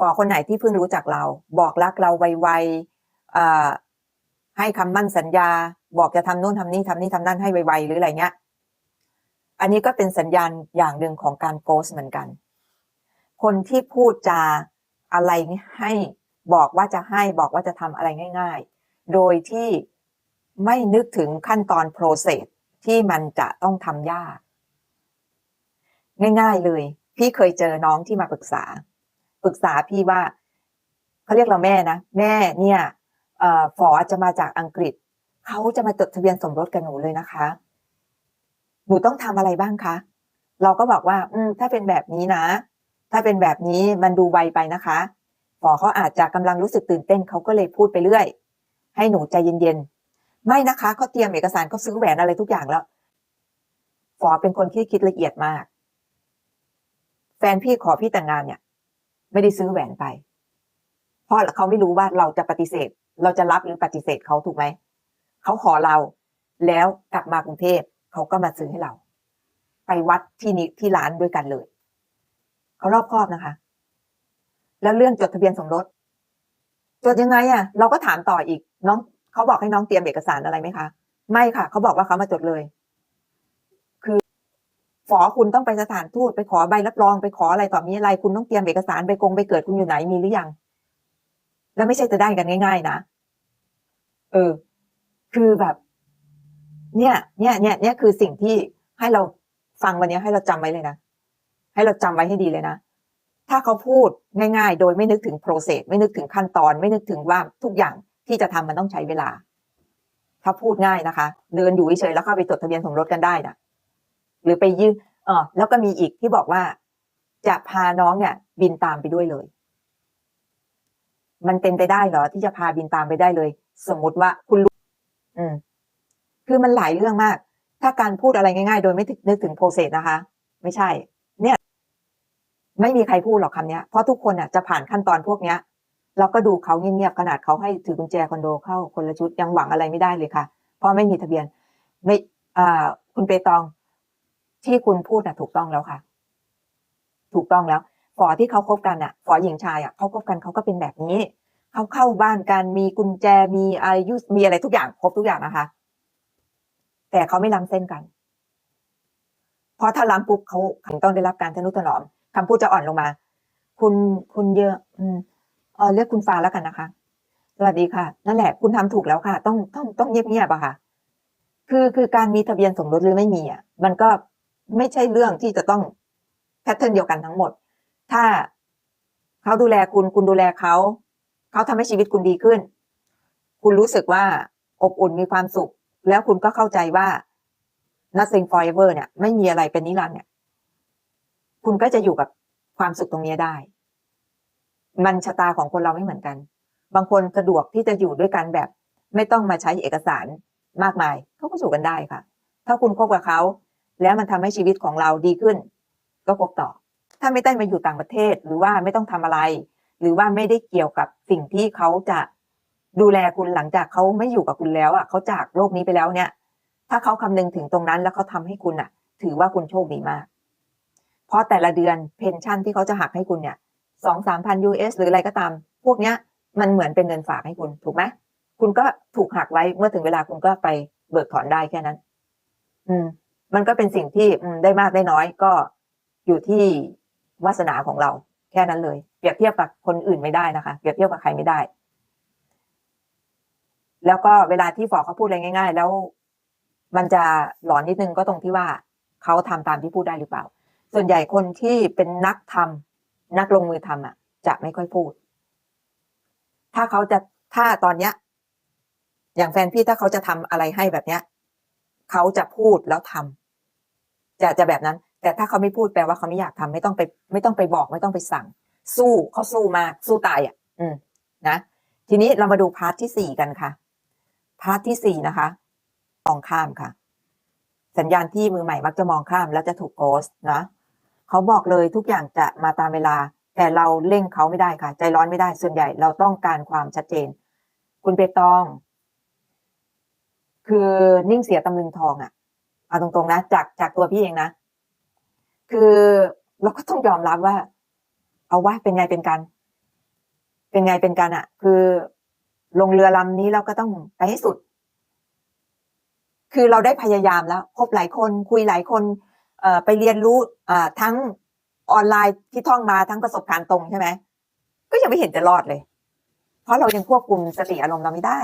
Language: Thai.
ฝอคนไหนที่เพิ่งรู้จักเรา บอกรักเราไวๆให้คำมั่นสัญญา บอกจะทำโน่นทำนี่ทำนี่ทำนั่นให้ไวๆหรืออะไรเงี้ย อันนี้ก็เป็นสัญญาณอย่างหนึ่งของการโกสเหมือนกัน คนที่พูดจาอะไรให้บอกว่าจะให้บอกว่าจะทำอะไรง่าย ๆ โดยที่ไม่นึกถึงขั้นตอน process ที่มันจะต้องทำยาก ง่าย ๆเลย พี่เคยเจอน้องที่มาปรึกษา ปรึกษาพี่ว่าเขาเรียกเราแม่นะแม่เนี่ยเอ่อฝอจะมาจากอังกฤษเขาจะมาจดทะเบียนสมรสกับหนูเลยนะคะ หนูต้องทำอะไรบ้างคะ เราก็บอกว่า อืม ถ้าเป็นแบบนี้นะ ถ้าเป็นแบบนี้มันดูไวไปนะคะฝอเขาอาจจะกำลังรู้สึกตื่นเต้นเขาก็เลยพูดไปเรื่อย ให้หนูใจเย็นๆไม่นะคะเขาเตรียมเอกสารเขาซื้อแหวนอะไรทุกอย่างแล้วฝอเป็นคนที่คิดละเอียดมาก แฟนพี่ขอพี่แต่งงานเนี่ย ไม่ได้ซื้อแหวนไป เพราะเขาไม่รู้ว่าเราจะปฏิเสธ เราจะรับหรือปฏิเสธเขาถูกไหมเขาขอเราแล้วกลับมากรุงเทพเขาก็มาซื้อให้เรา ไปวัดที่นี้ที่ร้านด้วยกันเลยเขารอบคอบนะคะ แล้วเรื่องจดทะเบียนสมรสจดยังไงอะ เราก็ถามต่ออีก น้องเขาบอกให้น้องเตรียมเอกสารอะไรไหมคะ ไม่ค่ะ เขาบอกว่าเขามาจดเลย ฝอคุณต้องไปสถานทูตไปขอใบรับรองไปขออะไรต่อมีอะไร คุณต้องเตรียมเอกสารไปกงไปเกิดคุณอยู่ไหนมีหรือยัง แล้วไม่ใช่จะได้กันง่าย ๆ นะ เออ คือแบบ เนี่ย เนี่ย เนี่ย เนี่ยคือสิ่งที่ให้เราฟังวันนี้ให้เราจำไว้เลยนะ ให้เราจำไว้ให้ดีเลยนะ ถ้าเขาพูดง่ายๆ โดยไม่นึกถึง process ไม่นึกถึงขั้นตอน ไม่นึกถึงว่าทุกอย่างที่จะทำมันต้องใช้เวลา ถ้าพูดง่ายนะคะ เดินอยู่เฉยๆแล้วเข้าไปจดทะเบียนสมรสกันได้นะ หรือไปยื่นเอแล้วก็มีอีกที่บอกว่าจะพาน้องเนี่ย บินตามไปด้วยเลย มันเป็นไปได้เหรอ ที่จะพาบินตามไปได้เลย สมมติว่าคุณรู้อืม คือมันหลายเรื่องมาก ถ้าการพูดอะไรง่ายๆ โดยไม่นึกถึงโปรเซสนะคะ ไม่ใช่ เนี่ย ไม่มีใครพูดหรอกคำเนี้ยเพราะทุกคนอะจะผ่านขั้นตอนพวกเนี้ยเราก็ดูเขาเงียบๆขนาดเขาให้ถือกุญแจคอนโดเข้าคนละชุดยังหวังอะไรไม่ได้เลยค่ะ เพราะไม่มีทะเบียน ไม่ อ่า คุณเปตอง ที่คุณพูดน่ะถูกต้องแล้วค่ะ ถูกต้องแล้วฝอที่เขาคบกันอะฝอหญิงชายอะเขาคบกันเขาก็เป็นแบบนี้เขาเข้าบ้านกันมีกุญแจมีอายุมีอะไรทุกอย่างครบทุกอย่างนะคะ แต่เขาไม่ล้ำเส้นกัน เพราะถ้าล้ำปุ๊บเขาถึงต้องได้รับการทนุถนอมคำพูดจะอ่อนลงมา คุณคุณเยอะอืมเออเรียกคุณฟ้าแล้วกันนะคะ สวัสดีค่ะ นั่นแหละ คุณทำถูกแล้วค่ะ ต้องต้องต้องเงียบๆอะค่ะ คือคือการมีทะเบียนสมรสหรือไม่มีอะ มันก็ ไม่ใช่เรื่องที่จะต้องแพทเทิร์นเดียวกันทั้งหมด ถ้าเขาดูแลคุณคุณดูแลเขาเขาทำให้ชีวิตคุณดีขึ้น คุณรู้สึกว่าอบอุ่นมีความสุข แล้วคุณก็เข้าใจว่า nothing forever เนี่ย ไม่มีอะไรเป็นนิรันดร์เนี่ย คุณก็จะอยู่กับความสุขตรงนี้ได้ มันชะตาของคนเราไม่เหมือนกัน บางคนสะดวกที่จะอยู่ด้วยกันแบบ ไม่ต้องมาใช้เอกสารมากมายเขาก็อยู่กันได้ค่ะ ถ้าคุณคบกับเขา แล้วมันทำให้ชีวิตของเราดีขึ้น ก็คบต่อ ถ้าไม่ได้มาอยู่ต่างประเทศ หรือว่าไม่ต้องทำอะไร หรือว่าไม่ได้เกี่ยวกับสิ่งที่เขาจะดูแลคุณหลังจากเขาไม่อยู่กับคุณแล้วอะเขาจากโลกนี้ไปแล้วเนี่ย ถ้าเขาคำนึงถึงตรงนั้นแล้วเขาทาให้คุณอะ ถือว่าคุณโชคดีมาก เพราะแต่ละเดือนเพนชั่นที่เขาจะหักให้คุณเนี่ยสองสามพันยูเอสหรืออะไรก็ตาม พวกเนี้ยมันเหมือนเป็นเงินฝากให้คุณถูกไหมคุณก็ถูกหักไว้เมื่อถึงเวลาคุณก็ไปเบิกถอนได้แค่นั้น อืม มันก็เป็นสิ่งที่ได้มากได้น้อยก็อยู่ที่วาสนาของเรา แค่นั้นเลย เปรียบเทียบกับคนอื่นไม่ได้นะคะ เปรียบเทียบกับใครไม่ได้ แล้วก็เวลาที่ฟอกเขาพูดอะไรง่าย ๆ แล้ว มันจะหลอนนิดนึงก็ตรงที่ว่าเขาทำตามที่พูดได้หรือเปล่า ส่วนใหญ่คนที่เป็นนักทำนักลงมือทำอะ จะไม่ค่อยพูด ถ้าเขาจะถ้าตอนเนี้ย อย่างแฟนพี่ถ้าเขาจะทำอะไรให้แบบเนี้ยเขาจะพูดแล้วทำ จะจะแบบนั้น แต่ถ้าเขาไม่พูดแปลว่าเขาไม่อยากทำไม่ต้องไปไม่ต้องไปบอกไม่ต้องไปสั่ง สู้เขาสู้มากสู้ตายอะ อืมนะ ทีนี้เรามาดูพาร์ทที่สี่กันค่ะ พาร์ทที่สี่นะคะมองข้ามค่ะ สัญญาณที่มือใหม่มักจะมองข้ามแล้วจะถูกโกสนะเขาบอกเลยทุกอย่างจะมาตามเวลา แต่เราเร่งเขาไม่ได้ค่ะ ใจร้อนไม่ได้ส่วนใหญ่เราต้องการความชัดเจน คุณเปตอง คือนิ่งเสียตำลึงทองอะ่ะ เอาตรงๆนะ จากจากตัวพี่เองนะ คือเราก็ต้องยอมรับว่า เอาว่าเป็นไงเป็นกัน เป็นไงเป็นกันอะคือลงเรือลำนี้เราก็ต้องไปให้สุด คือเราได้พยายามแล้ว พบหลายคนคุยหลายคนเอ่อไปเรียนรู้อ่าทั้งออนไลน์ที่ท่องมาทั้งประสบการณ์ตรงใช่ไหมก็ยังไม่เห็นจะรอดเลย เพราะเรายังควบคุมสติอารมณ์เราไม่ได้